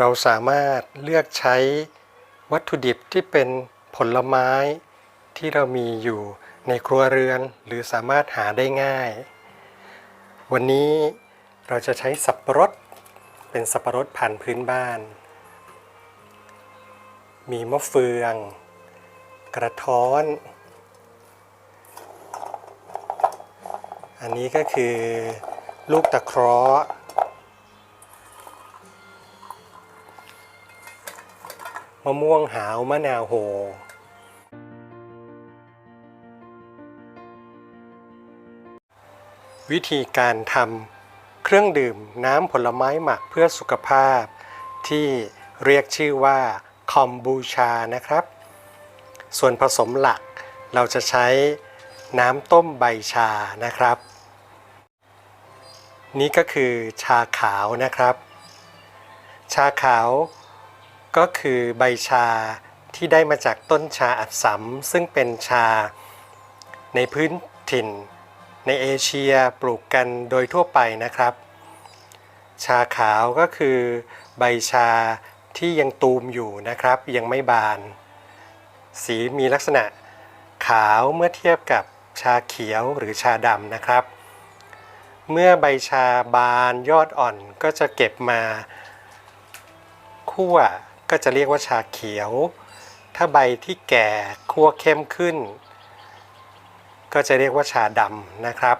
เราสามารถเลือกใช้วัตถุดิบที่เป็นผลไม้ที่เรามีอยู่ในครัวเรือน หรือสามารถหาได้ง่าย วันนี้เราจะใช้สับปะรดเป็นสับปะรดพันธุ์พื้นบ้าน มีมะเฟือง กระท้อน อันนี้ก็คือลูกตะเคราะห์ มะม่วงหาวมะนาวโหวิธีการทำเครื่องดื่มน้ำผลไม้หมักเพื่อสุขภาพ ที่เรียกชื่อว่าคอมบูชานะครับ ส่วนผสมหลักเราจะใช้น้ำต้มใบชานะครับ นี่ก็คือชาขาวนะครับ ชาขาว ก็คือใบชาที่ได้มาจากต้นชาอัดสำซึ่งเป็นชาในพื้นถิ่น ในเอเชียปลูกกันโดยทั่วไปนะครับ ชาขาวก็คือใบชาที่ยังตูมอยู่นะครับ ยังไม่บาน สีมีลักษณะขาวเมื่อเทียบกับชาเขียวหรือชาดำนะครับ เมื่อใบชาบานยอดอ่อนก็จะเก็บมาคั่ว ก็จะเรียกว่าชาเขียว ถ้าใบที่แก่คั่วเข้มขึ้น ก็จะเรียกว่าชาดำนะครับ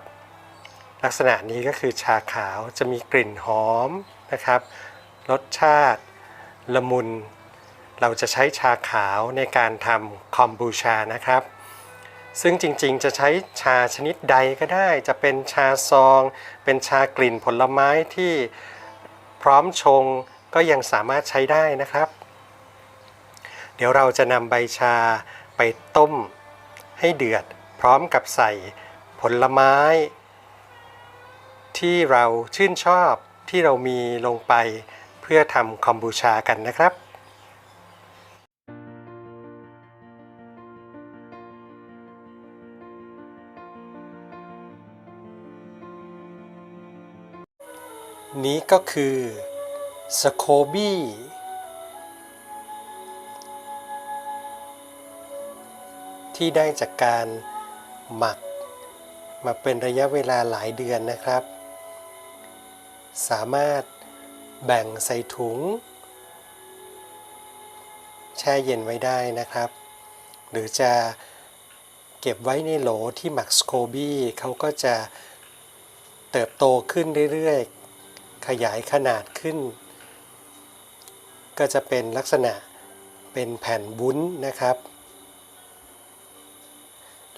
ลักษณะนี้ก็คือชาขาวจะมีกลิ่นหอมนะครับ รสชาติละมุน เราจะใช้ชาขาวในการทำคอมบูชานะครับ ซึ่งจริงๆจะใช้ชาชนิดใดก็ได้ จะเป็นชาซอง เป็นชากลิ่นผลไม้ที่พร้อมชงก็ยังสามารถใช้ได้นะครับ เดี๋ยวเราจะนำใบชาไปต้มให้เดือด พร้อมกับใส่ผลไม้ ที่เราชื่นชอบที่เรามีลงไปเพื่อทำคอมบูชากันนะครับนี้ก็คือสโคบี้ ที่ได้จากการหมัก มาเป็นระยะเวลาหลายเดือนนะครับ สามารถแบ่งใส่ถุง แช่เย็นไว้ได้นะครับ หรือจะเก็บไว้ในโหลที่หมักสโคบี้เขาก็จะเติบโตขึ้นเรื่อยๆ ขยายขนาดขึ้น ก็จะเป็นลักษณะเป็นแผ่นวุ้นนะครับ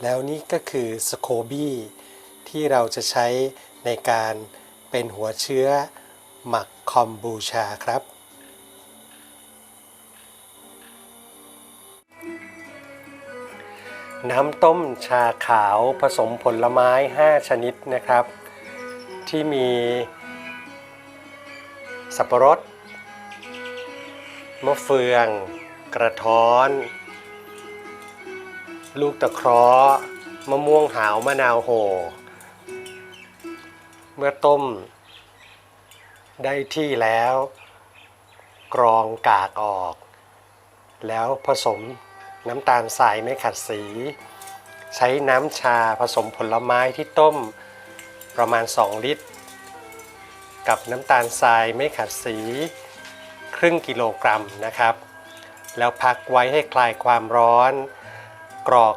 แล้วนี่ก็คือสโคบี้ที่เราจะใช้ในการเป็นหัวเชื้อหมักคอมบูชาครับ น้ำต้มชาขาวผสมผลไม้ 5 ชนิดนะครับ ที่มีสับปะรดมะเฟือง กระท้อน ลูกตะเคราะห์มะม่วงหาวมะนาวโห เมื่อต้ม ได้ที่แล้ว กรองกากออก แล้วผสมน้ำตาลทรายไม่ขัดสี ใช้น้ำชาผสมผลไม้ที่ต้มประมาณ 2 ลิตร กับน้ำตาลทรายไม่ขัดสี ครึ่งกิโลกรัมนะครับ แล้วพักไว้ให้คลายความร้อน กรอก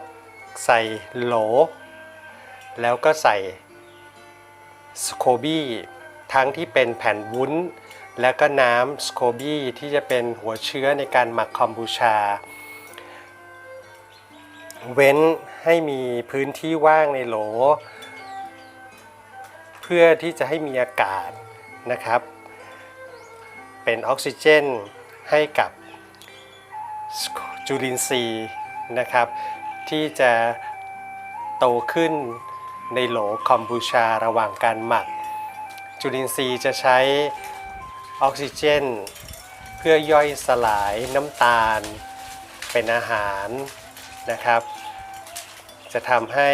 ใส่โหล แล้วก็ใส่สโคบี้ทั้งที่เป็นแผ่นวุ้น และก็น้ำสโคบี้ที่จะเป็นหัวเชื้อในการหมักคอมบูชา เว้นให้มีพื้นที่ว่างในโหล เพื่อที่จะให้มีอากาศนะครับ เป็นออกซิเจนให้กับจุลินทรีย์นะครับ ที่จะโตขึ้นในโหลคอมบูชาระหว่างการหมัก จุลินทรีย์จะใช้ออกซิเจน เพื่อย่อยสลายน้ำตาล เป็นอาหารนะครับ จะทำให้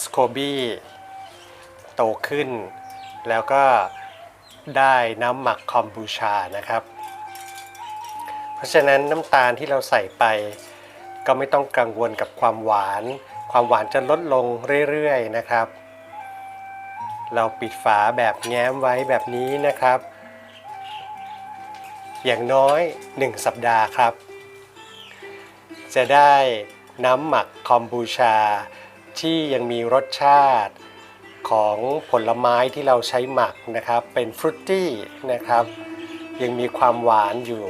สโคบี้โตขึ้น แล้วก็ได้น้ำหมักคอมบูชานะครับ เพราะฉะนั้นน้ำตาลที่เราใส่ไป ก็ไม่ต้องกังวลกับความหวาน ความหวานจะลดลงเรื่อยๆนะครับ เราปิดฝาแบบแง้มไว้แบบนี้นะครับ อย่างน้อย 1 สัปดาห์ครับ จะได้น้ำหมักคอมบูชา ที่ยังมีรสชาติของผลไม้ที่เราใช้หมักนะครับ เป็นฟรุตตี้นะครับ ยังมีความหวานอยู่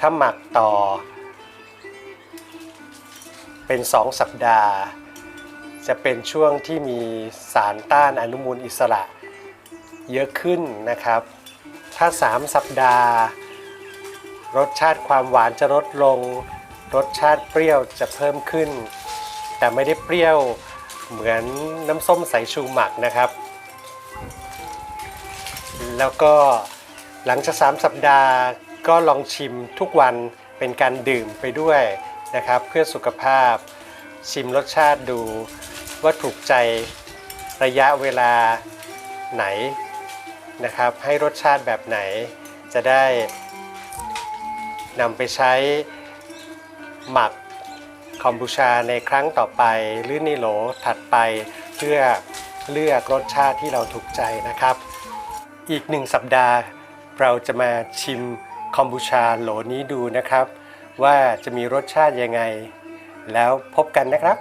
ถ้าหมักต่อ เป็น 2 สัปดาห์ จะเป็นช่วงที่มีสารต้านอนุมูลอิสระ เยอะขึ้นนะครับ ถ้า 3 สัปดาห์ รสชาติความหวานจะลดลง รสชาติเปรี้ยวจะเพิ่มขึ้น แต่ไม่ได้เปรี้ยวเหมือนน้ำส้มสายชูหมักนะครับ แล้วก็หลังจาก 3 สัปดาห์ก็ลองชิมทุกวันเป็นการดื่มไปด้วย นะครับ เพื่อสุขภาพ ชิมรสชาติดูว่าถูกใจระยะเวลาไหนนะครับ ให้รสชาติแบบไหนจะได้นำไปใช้หมักคอมบูชาในครั้งต่อไป หรือในโหลถัดไปเพื่อเลือกรสชาติที่เราถูกใจนะครับ อีกหนึ่งสัปดาห์เราจะมาชิมคอมบูชาโหลนี้ดูนะครับ ว่าจะมีรสชาติยังไง แล้วพบกันนะครับ